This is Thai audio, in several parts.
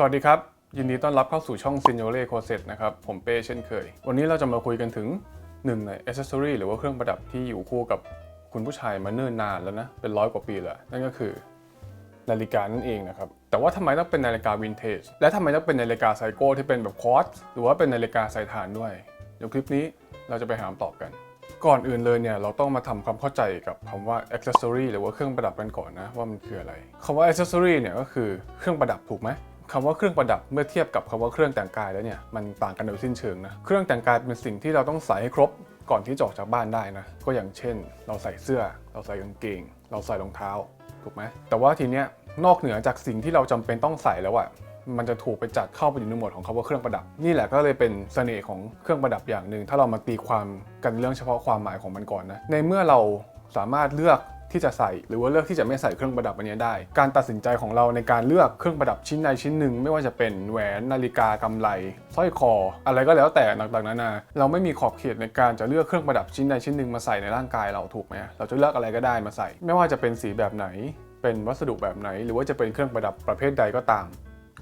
สวัสดีครับ ยินดีต้อนรับเข้าสู่ช่อง s i g n o r e c o s e t นะครับ ผมเป้เช่นเคย วันนี้เราจะมาคุยกันถึงหนึ่งในอ c c e s s o r y หรือว่าเครื่องประดับที่อยู่คู่กับคุณผู้ชายมาเนิ่นนานแล้วนะ เป็นร้อยกว่าปีแล้ว นั่นก็คือนาฬิกานั่นเองนะครับ แต่ว่าทำไมต้องเป็นนาฬิกาวินเทจ และทำไมต้องเป็นนาฬิกาไซโก้ที่เป็นแบบคอร์สหรือว่าเป็นนาฬิกาสายฐานด้วย เดี๋ยวคลิปนี้เราจะไปหาคำตอบกัน ก่อนอื่นเลยเนี่ยเราต้องมาทำความเข้าใจกับคำว่า accessory หรือว่าเครื่องประดับกันก่อนนะว่ามันคืออะไรคำว่า accessory เนี่ยก็คือเครื่องประดับถูกไหม คำว่าเครื่องประดับเมื่อเทียบกับคำว่าเครื่องแต่งกายแล้วเนี่ยมันต่างกันโดยสิ้นเชิงนะเครื่องแต่งกายเป็นสิ่งที่เราต้องใส่ให้ครบก่อนที่จะออกจากบ้านได้นะก็อย่างเช่น เราใส่เสื้อ เราใส่กางเกง เราใส่รองเท้าถูกไหมแต่ว่าทีเนี้ยนอกเหนือจากสิ่งที่เราจำเป็นต้องใส่แล้วอะมันจะถูกไปจัดเข้าไปอยู่ในหมวดของคำว่าเครื่องประดับ นี่แหละก็เลยเป็นเสน่ห์ของเครื่องประดับอย่างหนึ่งถ้าเรามาตีความกันเรื่องเฉพาะความหมายของมันก่อนนะในเมื่อเราสามารถเลือก ที่จะใส่หรือว่าเลือกที่จะไม่ใส่เครื่องประดับอันนี้ได้ การตัดสินใจของเราในการเลือกเครื่องประดับชิ้นใดชิ้นหนึ่ง ไม่ว่าจะเป็นแหวนนาฬิกากำไลสร้อยคอ อะไรก็แล้วแต่ต่างๆนานาเราไม่มีขอบเขตในการจะเลือกเครื่องประดับชิ้นใดชิ้นหนึ่งมาใส่ในร่างกายเราถูกไหมเราจะเลือกอะไรก็ได้มาใส่ ไม่ว่าจะเป็นสีแบบไหน เป็นวัสดุแบบไหน หรือว่าจะเป็นเครื่องประดับประเภทใดก็ตาม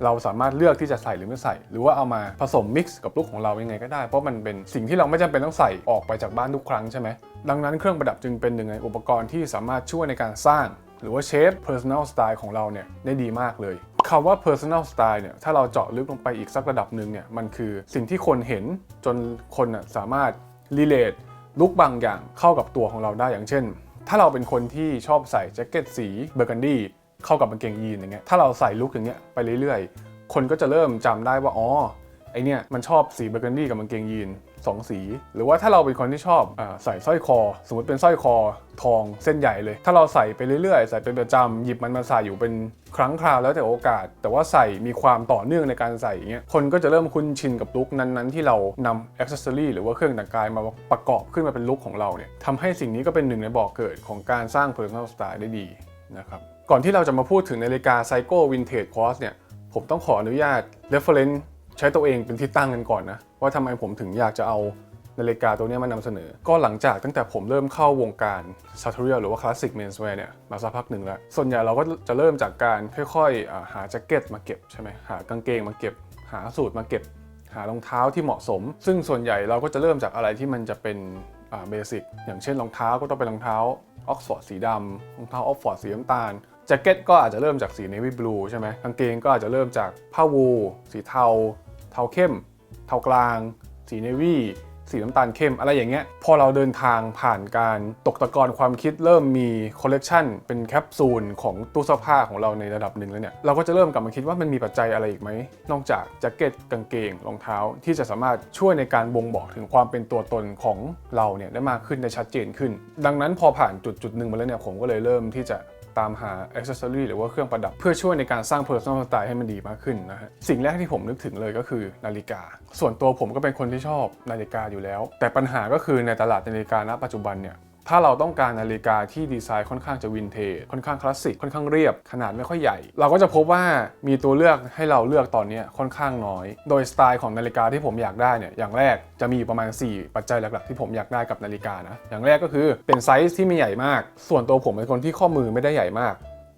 เราสามารถเลือกที่จะใส่หรือไม่ใส่ หรือว่าเอามาผสมมิกซ์กับลุคของเรายังไงก็ได้ เพราะมันเป็นสิ่งที่เราไม่จำเป็นต้องใส่ออกไปจากบ้านทุกครั้งใช่ไหมดังนั้นเครื่องประดับจึงเป็นหนึ่งในอุปกรณ์ที่สามารถช่วยในการสร้าง หรือว่าเชฟ personal style ของเราเนี่ยได้ดีมากเลยคำว่า personal style เนี่ย ถ้าเราเจาะลึกลงไปอีกสักระดับหนึ่งเนี่ย มันคือสิ่งที่คนเห็นจนคนน่ะสามารถ relate ลุคบางอย่างเข้ากับตัวของเราได้อย่างเช่น ถ้าเราเป็นคนที่ชอบใส่แจ็คเก็ตสีเบอร์กันดี เข้ากับกางเกงยีนอย่างเงี้ยถ้าเราใส่ลุคอย่างเงี้ยไปเรื่อยๆ คนก็จะเริ่มจำได้ว่าอ๋อไอเนี่ยมันชอบสีเบอร์กันดี้กับกางเกงยีนสองสี หรือว่าถ้าเราเป็นคนที่ชอบอาใส่สร้อยคอ สมมติเป็นสร้อยคอทองเส้นใหญ่เลย ถ้าเราใส่ไปเรื่อยๆ ใส่เป็นประจำหยิบมันมาใส่อยู่เป็นครั้งคราวแล้วแต่โอกาส แต่ว่าใส่มีความต่อเนื่องในการใส่อย่างเงี้ยคนก็จะเริ่มคุ้นชินกับลุคนั้นๆ ที่เรานำอ็อกเซอรี่หรือว่าเครื่องแต่งกายมาประกอบขึ้นมาเป็นลุคของเราเนี่ยทำให้สิ่งนี้ก็เป็นหนึ่งในบอกเกิดของการสร้าง personal style ได้ดีนะครับ ก่อนที่เราจะมาพูดถึงนาฬิกา Psycho Vintage Cross เนี่ยผมต้องขออนุญาต reference ใช้ตัวเองเป็นที่ตั้งกันก่อนนะ ว่าทำไมผมถึงอยากจะเอานาฬิกาตัวนี้มานำเสนอ ก็หลังจากตั้งแต่ผมเริ่มเข้าวงการ sartorial หรือว่า classic menswear เนี่ย มาสักพักหนึ่งแล้ว ส่วนใหญ่เราก็จะเริ่มจากการค่อยๆ หาแจ็คเก็ตมาเก็บใช่ไหมหากางเกงมาเก็บ หาสูตรมาเก็บ หารองเท้าที่เหมาะสม ซึ่งส่วนใหญ่เราก็จะเริ่มจากอะไรที่มันจะเป็นเบสิกอย่างเช่นรองเท้าก็ต้องเป็นรองเท้าออกฟอร์ดสีดำรองเท้าออกฟอร์ดสีน้ำตาล แจ็คเก็ตก็อาจจะเริ่มจากสีเนวี่บลูใช่ไหมกางเกงก็อาจจะเริ่มจากผ้าวูลสีเทา เทาเข้ม เทากลาง สีเนวี่สีน้ำตาลเข้มอะไรอย่างเงี้ยพอเราเดินทางผ่านการตกตะกอนความคิดเริ่มมีคอลเลกชันเป็นแคปซูลของตู้เสื้อผ้าของเราในระดับหนึ่งแล้วเนี่ยเราก็จะเริ่มกลับมาคิดว่ามันมีปัจจัยอะไรอีกไหม นอกจากแจ็คเก็ตกางเกงรองเท้าที่จะสามารถช่วยในการบ่งบอกถึงความเป็นตัวตนของเราเนี่ยได้มากขึ้นได้ชัดเจนขึ้น ดังนั้นพอผ่านจุดจุดหนึ่งมาแล้วเนี่ยผมก็เลยเริ่มที่จะ ตามหาอ c c e s s o r y หรือว่าเครื่องประดับ เพื่อช่วยในการสร้าง personal style ให้มันดีมากขึ้นนะฮะสิ่งแรกที่ผมนึกถึงเลยก็คือนาฬิกา ส่วนตัวผมก็เป็นคนที่ชอบนาฬิกาอยู่แล้ว แต่ปัญหาก็คือในตลาดนาฬิกาณปัจจุบันเนี่ย ถ้าเราต้องการนาฬิกาที่ดีไซน์ค่อนข้างจะวินเทจ ค่อนข้างคลาสสิก ค่อนข้างเรียบ ขนาดไม่ค่อยใหญ่ เราก็จะพบว่ามีตัวเลือกให้เราเลือกตอนนี้ค่อนข้างน้อย โดยสไตล์ของนาฬิกาที่ผมอยากได้เนี่ย อย่างแรกจะมีอยู่ประมาณ 4 ปัจจัยหลักๆ ที่ผมอยากได้กับนาฬิกานะ อย่างแรกก็คือเป็นไซส์ที่ไม่ใหญ่มาก ส่วนตัวผมเป็นคนที่ข้อมือไม่ได้ใหญ่มาก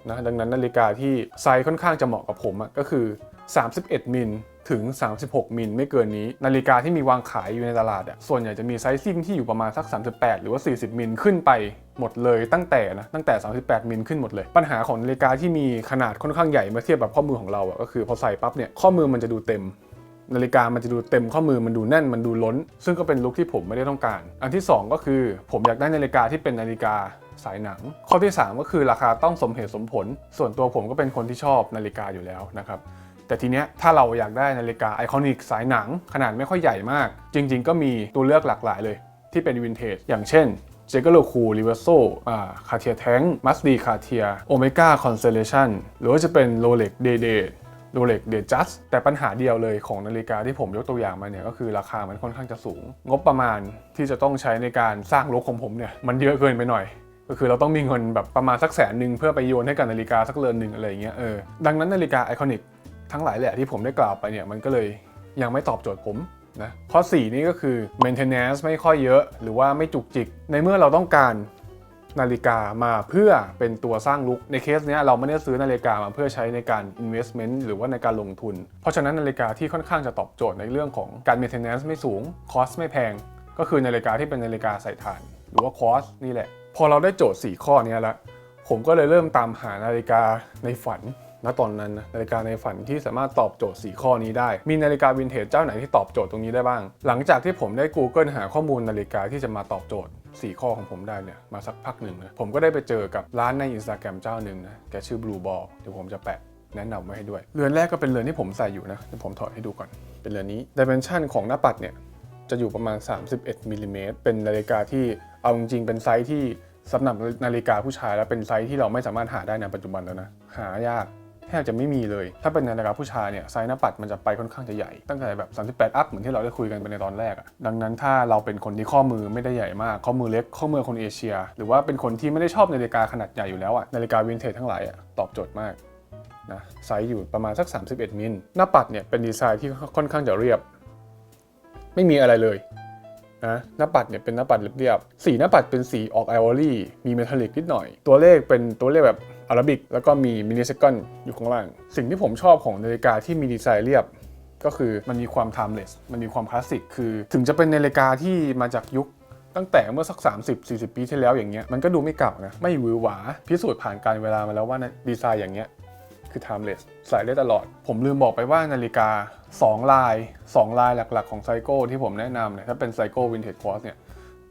นะ ดังนั้นนาฬิกาที่ไซส์ค่อนข้างจะเหมาะกับผมก็คือ 31มิล ถึง 36 มิลไม่เกินนี้ นาฬิกาที่มีวางขายอยู่ในตลาดอะส่วนใหญ่จะมีไซซิ่งที่อยู่ประมาณสัก 38 หรือว่า 40 มิลขึ้นไปหมดเลยตั้งแต่นะตั้งแต่ 38 มิลขึ้นหมดเลย ปัญหาของนาฬิกาที่มีขนาดค่อนข้างใหญ่เมื่อเทียบกับข้อมือของเราอะก็คือพอใส่ปั๊บเนี่ยข้อมือมันจะดูเต็มนาฬิกามันจะดูเต็มข้อมือมันดูแน่นมันดูล้น ซึ่งก็เป็นลุคที่ผมไม่ได้ต้องการ อันที่ 2 ก็คือผมอยากได้นาฬิกาที่เป็นนาฬิกาสายหนัง ข้อที่ 3 ก็คือราคาต้องสมเหตุสมผล ส่วนตัวผมก็เป็นคนที่ชอบนาฬิกาอยู่แล้วนะครับ แต่ทีเนี้ยถ้าเราอยากได้นาฬิกาไอคอนิกสายหนังขนาดไม่ค่อยใหญ่มาก จริง ๆ ก็มีตัวเลือกหลากหลายเลย ที่เป็นวินเทจอย่างเช่นเจเกโลคูริเวอร์โซอ่าคาเทียแทงมัสดีคาเทียโอเมก้าคอนเซเลชันหรือว่าจะเป็นโรเล็กเดเดโรเล็กเดจัสแต่ปัญหาเดียวเลยของนาฬิกาที่ผมยกตัวอย่างมาเนี่ยก็คือราคามันค่อนข้างจะสูง งบประมาณที่จะต้องใช้ในการสร้างลุคของผมเนี่ยมันเยอะเกินไปหน่อย ก็คือเราต้องมีเงินแบบประมาณสักแสนหนึ่งเพื่อไปโยนให้กับนาฬิกาสักเรือนหนึ่งอะไรเงี้ยเออดังนั้นนาฬิกาไอคอนิก ทั้งหลายแหละที่ผมได้กล่าวไปเนี่ยมันก็เลยยังไม่ตอบโจทย์ผมนะข้อ 4 นี่ก็คือ maintenance ไม่ค่อยเยอะ หรือว่าไม่จุกจิก ในเมื่อเราต้องการนาฬิกามาเพื่อเป็นตัวสร้างลุกในเคสเนี้ยเราไม่ได้ซื้อนาฬิกามาเพื่อใช้ในการ investment หรือว่าในการลงทุน เพราะฉะนั้นนาฬิกาที่ค่อนข้างจะตอบโจทย์ในเรื่องของการ maintenance ไม่สูง cost ไม่แพง ก็คือนาฬิกาที่เป็นนาฬิกาใส่ถ่าน หรือว่า cost นี่แหละ พอเราได้โจทย์ 4 ข้อเนี้ยแล้วผมก็เลยเริ่มตามหานาฬิกาในฝัน ณตอนนั้นนะนาฬิกาในฝันที่สามารถตอบโจทย์ 4 ข้อนี้ได้ มีนาฬิกาวินเทจเจ้าไหนที่ตอบโจทย์ตรงนี้ได้บ้าง หลังจากที่ผมได้ Google หาข้อมูลนาฬิกาที่จะมาตอบโจทย์ 4 ข้อของผมได้เนี่ยมาสักพักหนึ่งนะผมก็ได้ไปเจอกับร้านใน Instagram เจ้าหนึ่งนะแกชื่อ Blue Ball เดี๋ยวผมจะแปะแนะนำไว้ให้ด้วย เรือนแรกก็เป็นเรือนที่ผมใส่อยู่นะเดี๋ยวผมถอดให้ดูก่อน เป็นเรือนนี้ Dimension ของหน้าปัดเนี่ยจะอยู่ประมาณ 31มิลลิเมตรเป็นนาฬิกาที่เอาจริงๆเป็นไซส์ที่สำหรับนาฬิกาผู้ชายแล้วเป็นไซส์ที่เราไม่สามารถหาได้ในปัจจุบันแล้วนะ หายาก แทบจะไม่มีเลย ถ้าเป็นนาฬิกาผู้ชายเนี่ยไซส์หน้าปัดมันจะไปค่อนข้างจะใหญ่ ตั้งแต่แบบ 38 อัพเหมือนที่เราได้คุยกันไปในตอนแรกอะดังนั้นถ้าเราเป็นคนที่ข้อมือไม่ได้ใหญ่มาก ข้อมือเล็ก ข้อมือคนเอเชีย หรือว่าเป็นคนที่ไม่ได้ชอบนาฬิกาขนาดใหญ่อยู่แล้วอะนาฬิกาวินเทจทั้งหลายอะตอบโจทย์มากนะไซส์อยู่ประมาณสัก 31 มิลหน้าปัดเนี่ยเป็นดีไซน์ที่ค่อนข้างจะเรียบ ไม่มีอะไรเลยนะหน้าปัดเนี่ยเป็นหน้าปัดเรียบๆสีหน้าปัดเป็นสีออกไอวอรี่มีเมทัลลิกนิดหน่อย ตัวเลขเป็นตัวเลขแบบ อาราบิกแล้วก็มีมินิเซคอนอยู่ข้างล่าง สิ่งที่ผมชอบของนาฬิกาที่มีดีไซน์เรียบก็คือมันมีความ timeless มันมีความคลาสสิก คือถึงจะเป็นนาฬิกาที่มาจากยุคตั้งแต่เมื่อสัก 30-40 ปีที่แล้วอย่างเงี้ย มันก็ดูไม่เก่านะ ไม่หวือหวา พิสูจน์ผ่านการเวลามาแล้วว่าดีไซน์อย่างเงี้ยคือ timeless ใส่ได้ตลอด ผมลืมบอกไปว่านาฬิกา 2 ลาย 2 ลายหลักๆ ของไซโก้ที่ผมแนะนำเนี่ยถ้าเป็นไซโก้วินเทจควอสเนี่ย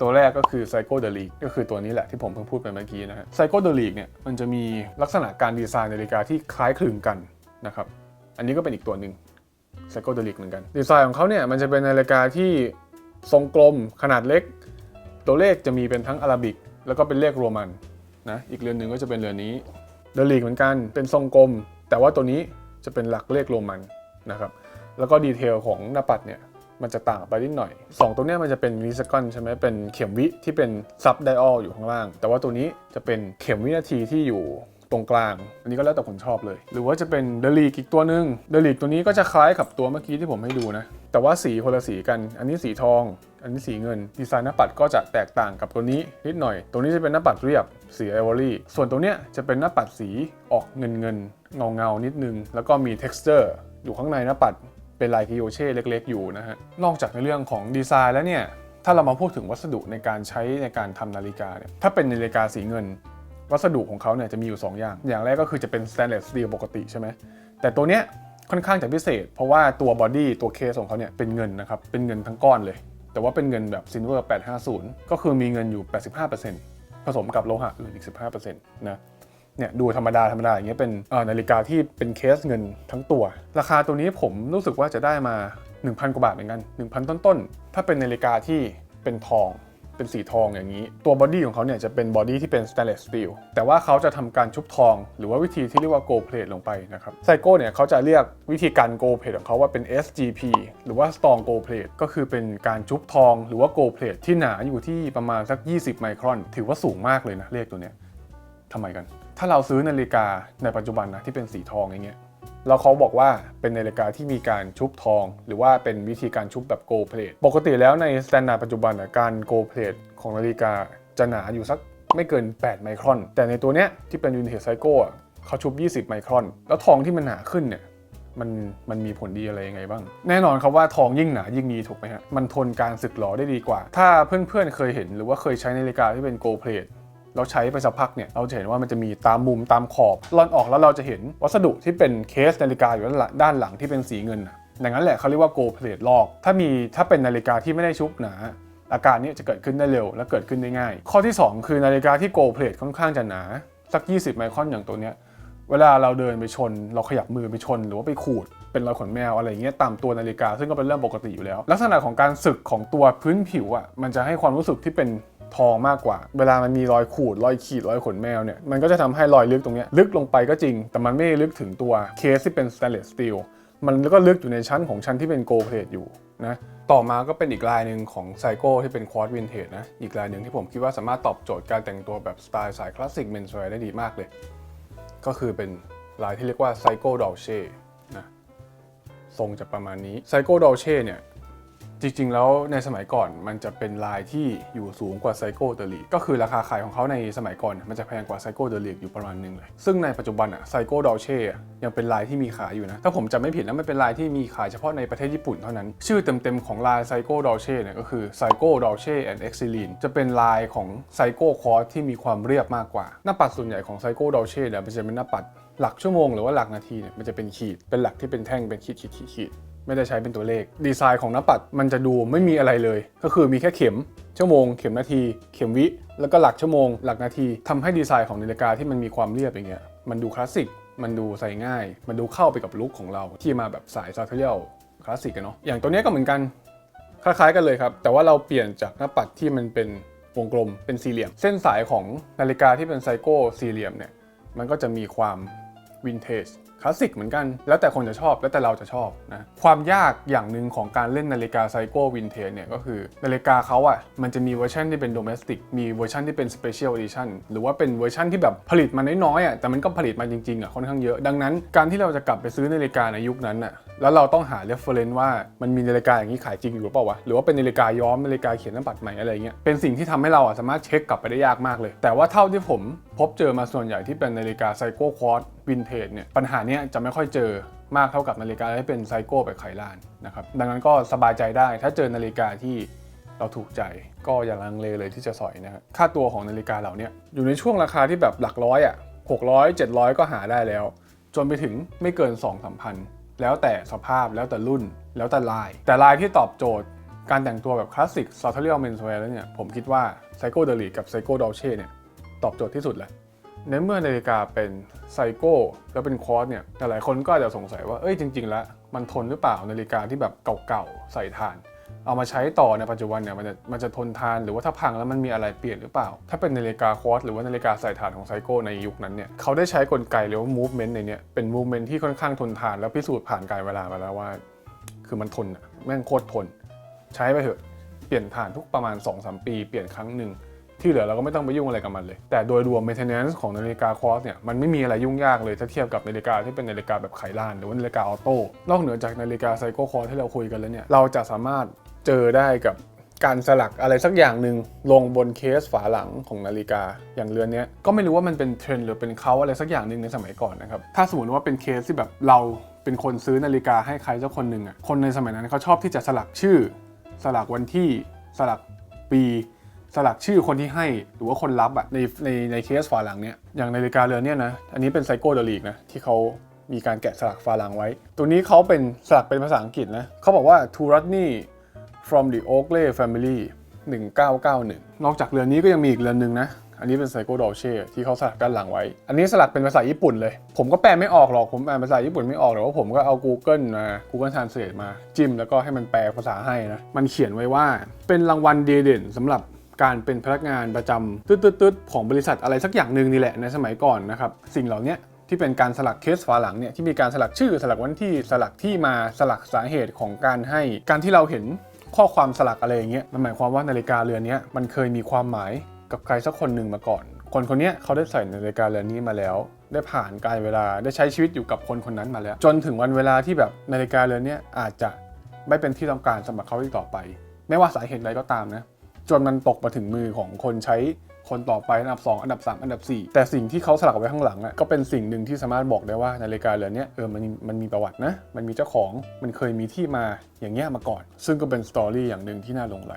ตัวแรกก็คือไซโกเดลีกก็คือตัวนี้แหละที่ผมเพิ่งพูดไปเมื่อกี้นะฮะไซโกเดลีกเนี่ยมันจะมีลักษณะการดีไซน์นาฬิกาที่คล้ายคลึงกันนะครับอันนี้ก็เป็นอีกตัวหนึ่งไซโกเดลีกเหมือนกัน ดีไซน์ของเขาเนี่ยมันจะเป็นนาฬิกาที่ทรงกลมขนาดเล็ก ตัวเลขจะมีเป็นทั้งอาราบิก แล้วก็เป็นเลขโรมันนะอีกเรือนหนึ่งก็จะเป็นเรือนนี้เดลีกเหมือนกันเป็นทรงกลม แต่ว่าตัวนี้จะเป็นหลักเลขโรมันนะครับแล้วก็ดีเทลของหน้าปัดเนี่ย มันจะต่างไปนิดหน่อย 2 ตัวเนี้ยมันจะเป็นมิลลิเซคอนใช่ไหมเป็นเข็มวิที่เป็นซับไดออลอยู่ข้างล่าง แต่ว่าตัวนี้จะเป็นเข็มวินาทีที่อยู่ตรงกลาง อันนี้ก็แล้วแต่คนชอบเลย หรือว่าจะเป็นเดลีกอีกตัวหนึ่งเดลีกตัวนี้ก็จะคล้ายกับตัวเมื่อกี้ที่ผมให้ดูนะ แต่ว่าสีคนละสีกัน อันนี้สีทอง อันนี้สีเงิน ดีไซน์หน้าปัดก็จะแตกต่างกับตัวนี้นิดหน่อย ตัวนี้จะเป็นหน้าปัดเรียบ สีไอวอรี่ ส่วนตัวเนี้ยจะเป็นหน้าปัดสีออกเงินเงินเงาเงานิดนึง แล้วก็มี texture อยู่ข้างในหน้าปัด เป็นลายกิโยเช่เล็ก ๆ อยู่นะฮะ นอกจากในเรื่องของดีไซน์แล้วเนี่ย ถ้าเรามาพูดถึงวัสดุในการใช้ในการทำนาฬิกาเนี่ย ถ้าเป็นนาฬิกาสีเงิน วัสดุของเขาเนี่ยจะมีอยู่ 2 อย่าง อย่างแรกก็คือจะเป็น stainless steel ปกติใช่ไหม แต่ตัวเนี้ยค่อนข้างจะพิเศษ เพราะว่าตัวบอดี้ตัวเคสของเขาเนี่ยเป็นเงินนะครับ เป็นเงินทั้งก้อนเลย แต่ว่าเป็นเงินแบบ silver 850 ก็คือมีเงินอยู่ 85%ผสมกับโลหะอื่นอีก 15%นะ เนี่ยดูธรรมดาธรรมดาอย่างเงี้ยเป็นนาฬิกาที่เป็นเคสเงินทั้งตัว ราคาตัวนี้ผมรู้สึกว่าจะได้มา 1,000 กว่าบาทเหมือนกัน 1,000 ต้นๆ ถ้าเป็นนาฬิกาที่เป็นทองเป็นสีทองอย่างนี้ ตัวบอดี้ของเขาเนี่ยจะเป็นบอดี้ที่เป็น stainless steel แต่ว่าเขาจะทำการชุบทอง หรือว่าวิธีที่เรียกว่า gold plate ลงไปนะครับไซโก้เนี่ยเขาจะเรียกวิธีการ gold plate ของเขาว่าเป็น SGP หรือว่า strong gold plate ก็คือเป็นการชุบทอง หรือว่า gold plate ที่หนาอยู่ที่ประมาณสัก 20 ไมครอน ถือว่าสูงมากเลยนะเลขตัวเนี้ย ทำไมกัน ถ้าเราซื้อนาฬิกาในปัจจุบันนะที่เป็นสีทองอย่างเงี้ยแล้วเขาบอกว่าเป็นนาฬิกาที่มีการชุบทอง หรือว่าเป็นวิธีการชุบแบบโกลเพลทปกติแล้วในสแตนดาร์ดปัจจุบันนะการโกลเพลทของนาฬิกาจะหนาอยู่สักไม่เกิน 8 ไมครอน แต่ในตัวเนี้ยที่เป็นวินเทจไซโก้เขาชุบ 20 ไมครอน แล้วทองที่มันหนาขึ้นเนี่ยมันมันมีผลดีอะไรยังไงบ้าง แน่นอนครับว่าทองยิ่งหนายิ่งดีถูกไหมฮะมันทนการสึกหรอได้ดีกว่า ถ้าเพื่อนๆเคยเห็น หรือว่าเคยใช้นาฬิกาที่เป็นโกลเพลท เราใช้ไปสักพักเนี่ยเราจะเห็นว่ามันจะมีตามมุมตามขอบร่อนออกแล้วเราจะเห็นวัสดุที่เป็นเคสนาฬิกาอยู่ด้านหลังที่เป็นสีเงินน่ะอย่างนั้นแหละเขาเรียกว่าโกลเพลทลอก ถ้ามีถ้าเป็นนาฬิกาที่ไม่ได้ชุบหนาอาการนี้จะเกิดขึ้นได้เร็วและเกิดขึ้นได้ง่าย ข้อที่ 2 คือนาฬิกาที่โกลเพลทค่อนข้างจะหนาสัก 20 ไมครอนอย่างตัวเนี้ยเวลาเราเดินไปชน เราขยับมือไปชน หรือว่าไปขูดเป็นรอยขนแมวอะไรเงี้ยตามตัวนาฬิกาซึ่งก็เป็นเรื่องปกติอยู่แล้ว ลักษณะของการสึกของตัวพื้นผิวอะมันจะให้ความรู้สึกที่เป็น ทองมากกว่า เวลามันมีรอยขูด รอยขีด รอยขนแมวเนี่ย มันก็จะทำให้รอยลึกตรงนี้ลึกลงไปก็จริง แต่มันไม่ได้ลึกถึงตัวเคสที่เป็น stainless steel มันก็ลึกอยู่ในชั้นของชั้นที่เป็นโกลเพลทอยู่นะ ต่อมาก็เป็นอีกลายหนึ่งของไซโก้ที่เป็นควอตวินเทจนะ อีกลายหนึ่งที่ผมคิดว่าสามารถตอบโจทย์การแต่งตัวแบบสไตล์สายคลาสสิกเมนส์แวร์ได้ดีมากเลย ก็คือเป็นลายที่เรียกว่าไซโก้ดอลเช่นะ ทรงจะประมาณนี้ไซโก้ดอลเช่เนี่ย จริงๆ แล้วในสมัยก่อนมันจะเป็นลายที่อยู่สูงกว่าไซโก้เดลีก็คือราคาขายของเขาในสมัยก่อน มันจะแพงกว่าไซโก้เดลีอยู่ประมาณหนึงเลย ซึ่งในปัจจุบันอะไซโก้ดอลเช่ยังเป็นลายที่มีขายอยู่นะ ถ้าผมจำไม่ผิดแล้วมันเป็นลายที่มีขายเฉพาะในประเทศญี่ปุ่นเท่านั้น ชื่อเต็มๆ ของลายไซโก้ดอลเช่เนี่ยก็คือไซโก้ดอลเช่แอนด์เอ็กซิลีนจะเป็นลายของไซโก้คอร์สที่มีความเรียบมากกว่า หน้าปัดส่วนใหญ่ของไซโก้ดอลเช่เนี่ยมันจะเป็นหน้าปัดหลักชั่วโมงหรือว่าหลักนาทีเนี่ยมันจะเป็นขีดเป็นหลักที่เป็นแท่งเป็นขีดขีดขีดขีด ไม่ได้ใช้เป็นตัวเลข ดีไซน์ของหน้าปัดมันจะดูไม่มีอะไรเลย ก็คือมีแค่เข็ม ชั่วโมง เข็มนาที เข็มวิ แล้วก็หลักชั่วโมง หลักนาทีทำให้ดีไซน์ของนาฬิกาที่มันมีความเรียบอย่างเงี้ย มันดูคลาสสิก มันดูใส่ง่าย มันดูเข้าไปกับลุคของเรา ที่มาแบบสายซาเทเรียลคลาสสิกกันเนาะ อย่างตัวเนี้ยก็เหมือนกัน คล้ายๆกันเลยครับ แต่ว่าเราเปลี่ยนจากหน้าปัดที่มันเป็นวงกลม เป็นสี่เหลี่ยม เส้นสายของนาฬิกาที่เป็นไซโก้สี่เหลี่ยมเนี่ย มันก็จะมีความวินเทจ คลาสสิกเหมือนกัน แล้วแต่คนจะชอบ แล้วแต่เราจะชอบนะ ความยากอย่างหนึ่งของการเล่นนาฬิกาไซโก้วินเทจเนี่ยก็คือนาฬิกาเขาอะ่ะ มันจะมีเวอร์ชันที่เป็นโดเมสติก มีเวอร์ชันที่เป็นสเปเชียลเอดิชันหรือว่าเป็นเวอร์ชันที่แบบผลิตมาน้อยๆอะ่ะ แต่มันก็ผลิตมาจริงๆอะ่ะค่อนข้างเยอะ ดังนั้นการที่เราจะกลับไปซื้อนาฬิกาในยุคนั้นอะ แล้วเราต้องหา reference ว่ามันมีนาฬิกาอย่างนี้ขายจริงอยู่หรือเปล่าวะ หรือว่าเป็นนาฬิกาย้อมนาฬิกาเขียนน้าปัดใหม่อะไรเงี้ย เป็นสิ่งที่ทำให้เราอะสามารถเช็คกลับไปได้ยากมากเลย แต่ว่าเท่าที่ผมพบเจอมาส่วนใหญ่ที่เป็นนาฬิกาไซโก้ควอต วินเทจเนี่ยปัญหาเนี้ยจะไม่ค่อยเจอมากเท่ากับนาฬิกาที่เป็นไซโก้แบบไขลานนะครับดังนั้นก็สบายใจได้ถ้าเจอนาฬิกาที่เราถูกใจก็อย่าลังเลเลยที่จะสอยนะครับค่าตัวของนาฬิกาเหล่าเนี้ยอยู่ในช่วงราคาที่แบบหลักร้อยอะ600 700 ก็หาได้แล้ว จนไปถึงไม่เกิน 2 3พันแล้วแต่สภาพแล้วแต่รุ่น แล้วแต่ลาย แต่ลายที่ตอบโจทย์การแต่งตัวแบบคลาสสิกซอทเรียลเมนส์แวร์แล้วเนี่ยผมคิดว่าไซโก้เดลีกับไซโก้ดอลเช่เนี่ยตอบโจทย์ที่สุดแหละ ในเมื่อนาฬิกาเป็นไซโก้แล้วเป็นคอร์สเนี่ยหลายคนก็อาจจะสงสัยว่าเอ้ยจริง ๆ แล้ว มันทนหรือเปล่านาฬิกาที่แบบเก่าๆใส่ถ่าน เอามาใช้ต่อในปัจจุบันเนี่ยมันจะมันจะทนทานหรือว่าถ้าพังแล้วมันมีอะไรเปลี่ยนหรือเปล่า ถ้าเป็นนาฬิกาควอตหรือว่านาฬิกาใส่ถ่านของไซโก้ในยุคนั้นเนี่ยเขาได้ใช้กลไกหรือว่า movement ในเนี้ยเป็น movement ที่ค่อนข้างทนทานแล้วพิสูจน์ผ่านการเวลามาแล้วว่า คือมันทนอะแม่งโคตรทน ใช้ไปเถอะเปลี่ยนถ่านทุกประมาณ2-3ปี เปลี่ยนครั้งหนึ่ง ที่เหลือเราก็ไม่ต้องไปยุ่งอะไรกับมันเลย แต่โดยรวม maintenance ของนาฬิกาคอสเนี่ยมันไม่มีอะไรยุ่งยากเลยถ้าเทียบกับนาฬิกาที่เป็นนาฬิกาแบบไขลานหรือว่านาฬิกาออโต้นอกเหนือจากนาฬิกาไซโคคอสที่เราคุยกันแล้วเนี่ยเราจะสามารถเจอได้กับการสลักอะไรสักอย่างหนึ่งลงบนเคสฝาหลังของนาฬิกา อย่างเรือนนี้ก็ไม่รู้ว่ามันเป็นเทรนหรือเป็นเขาอะไรสักอย่างหนึ่งในสมัยก่อนนะครับถ้าสมมติว่าเป็นเคสที่แบบเราเป็นคนซื้อนาฬิกาให้ใครสักคนหนึ่งอะคนในสมัยนั้นเขาชอบที่จะสลักชื่อ สลักวันที่สลักปี สลักชื่อคนที่ให้หรือว่าคนรับอะในในในเคสฝาหลังเนี่ยอย่างนาฬิกาเรือนเนี่ยนะอันนี้เป็นไซโก้เดลีกนะที่เขามีการแกะสลักฝาหลังไว้ ตัวนี้เขาเป็นสลักเป็นภาษาอังกฤษนะเขาบอกว่า to Rodney from the Oakley family 1991 นอกจากเรือนนี้ก็ยังมีอีกเรือนหนึ่งนะอันนี้เป็นไซโก้ดอลเช่ที่เขาสลักด้านหลังไว้ อันนี้สลักเป็นภาษาญี่ปุ่นเลย ผมก็แปลไม่ออกหรอก ผมอ่านภาษาญี่ปุ่นไม่ออกแต่ว่าผมก็เอา Google มา Google Translate มาจิ้มแล้วก็ให้มันแปลภาษาให้นะ มันเขียนไว้ว่าเป็นรางวัลเด่นสำหรับ การเป็นพนักงานประจำตืดๆของบริษัทอะไรสักอย่างหนึ่งนี่แหละในสมัยก่อนนะครับสิ่งเหล่านี้ที่เป็นการสลักเคสฝาหลังเนี่ยที่มีการสลักชื่อสลักวันที่สลักที่มาสลักสาเหตุของการให้ การที่เราเห็นข้อความสลักอะไรอย่างเงี้ยมันหมายความว่านาฬิกาเรือนนี้มันเคยมีความหมายกับใครสักคนหนึ่งมาก่อน คนคนนี้เขาได้ใส่นาฬิกาเรือนนี้มาแล้ว ได้ผ่านการเวลาได้ใช้ชีวิตอยู่กับคนคนนั้นมาแล้ว จนถึงวันเวลาที่แบบนาฬิกาเรือนนี้อาจจะไม่เป็นที่ต้องการสำหรับเขาอีกต่อไป ไม่ว่าสาเหตุใดก็ตามนะ จนมันตกมาถึงมือของคนใช้คนต่อไปอันดับ 2 อันดับ 3 อันดับ 4 แต่สิ่งที่เขาสลักไว้ข้างหลังอะก็เป็นสิ่งหนึ่งที่สามารถบอกได้ว่านาฬิกาเรือนนี้เออมันมันมีประวัตินะ มันมีเจ้าของมันเคยมีที่มาอย่างเงี้ยมาก่อน ซึ่งก็เป็นสตอรี่อย่างหนึ่งที่น่าหลงไหล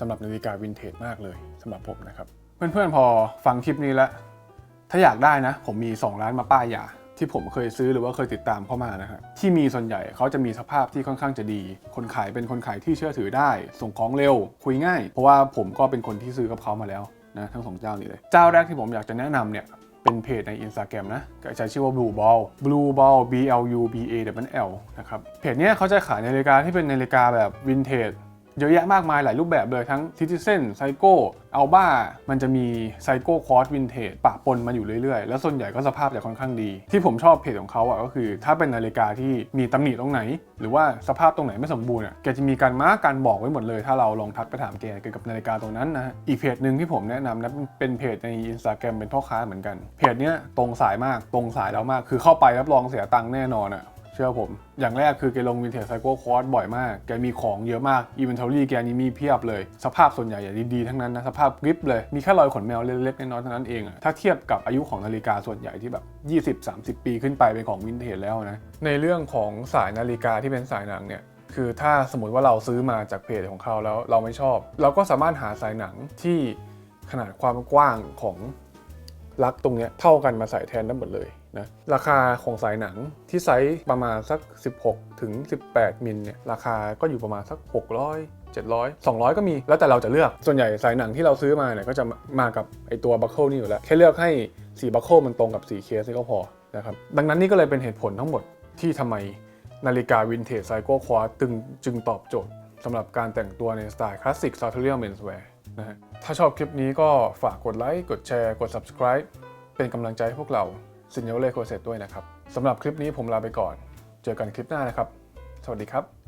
สำหรับนาฬิกาวินเทจมากเลยสำหรับผมนะครับ เพื่อนๆพอฟังคลิปนี้แล้วถ้าอยากได้นะ ผมมี 2 ร้านมาป้ายยา ที่ผมเคยซื้อหรือว่าเคยติดตามเข้ามานะฮะที่มีส่วนใหญ่เขาจะมีสภาพที่ค่อนข้างจะดี คนขายเป็นคนขายที่เชื่อถือได้ ส่งของเร็ว คุยง่าย เพราะว่าผมก็เป็นคนที่ซื้อกับเขามาแล้วนะทั้งสองเจ้านี้เลย เจ้าแรกที่ผมอยากจะแนะนำเนี่ยเป็นเพจใน Instagram นะใช้ชื่อว่า Blue Ball Blue Ball B L U B A W L นะครับ เพจเนี้ยเขาจะขายนาฬิกาที่เป็นนาฬิกาแบบวินเทจ เยอะแยะมากมายหลายรูปแบบเลยทั้ง Citizen Psycho Alba มันจะมี Psycho Cross Vintage ปะปนมาอยู่เรื่อยๆ แล้วส่วนใหญ่ก็สภาพจะค่อนข้างดี ที่ผมชอบเพจของเขาอะก็คือ ถ้าเป็นนาฬิกาที่มีตำหนิตรงไหน หรือว่าสภาพตรงไหนไม่สมบูรณ์อะแกจะมีการมาร์กการบอกไว้หมดเลย ถ้าเราลองทักไปถามแกเกี่ยวกับนาฬิกาตรงนั้นนะฮะอีกเพจหนึ่งที่ผมแนะนำนะเป็นเพจใน Instagram เป็นพ่อค้าเหมือนกันเพจเนี้ยตรงสายมากตรงสายแล้วมากคือเข้าไปรับรองเสียตังค์แน่นอนอะ เชื่อผม อย่างแรกคือแกลงวินเทจไซโก้คอร์สบ่อยมาก แกมีของเยอะมากอีเวนทอรี่แกนี้มีเพียบเลย สภาพส่วนใหญ่อย่างดีๆทั้งนั้นนะ สภาพกริปเลย มีแค่รอยขนแมวเล็กๆน้อยๆเท่านั้นเองอะถ้าเทียบกับอายุของนาฬิกาส่วนใหญ่ที่แบบ 20-30 ปีขึ้นไปเป็นของวินเทจแล้วนะ ในเรื่องของสายนาฬิกาที่เป็นสายหนังเนี่ยคือถ้าสมมติว่าเราซื้อมาจากเพจของเขาแล้วเราไม่ชอบ เราก็สามารถหาสายหนังที่ขนาดความกว้างของลักตรงเนี้ยเท่ากันมาใส่แทนได้หมดเลย นะราคาของสายหนังที่ไซส์ประมาณสัก 16 ถึง 18 มิลเนี่ยราคาก็อยู่ประมาณสัก 600 700 200 ก็มี แล้วแต่เราจะเลือก ส่วนใหญ่สายหนังที่เราซื้อมาเนี่ยก็จะมากับไอตัวบัคเคิลนี่อยู่แล้ว แค่เลือกให้สีบัคเคิลมันตรงกับสีเคสนี่ก็พอนะครับดังนั้นนี่ก็เลยเป็นเหตุผลทั้งหมดที่ทำไมนาฬิกาวินเทจไซโก้ควาตึงจึงตอบโจทย์สำหรับการแต่งตัวในสไตล์คลาสสิกซา t เ r ียลเมนส์แวร์นะฮะถ้าชอบคลิปนี้ก็ฝากกดไลค์กดแชร์กด subscribe เป็นกำลังใจให้พวกเรา ซินเยลเล่โคเซตด้วยนะครับสำหรับคลิปนี้ผมลาไปก่อน เจอกันคลิปหน้านะครับ สวัสดีครับ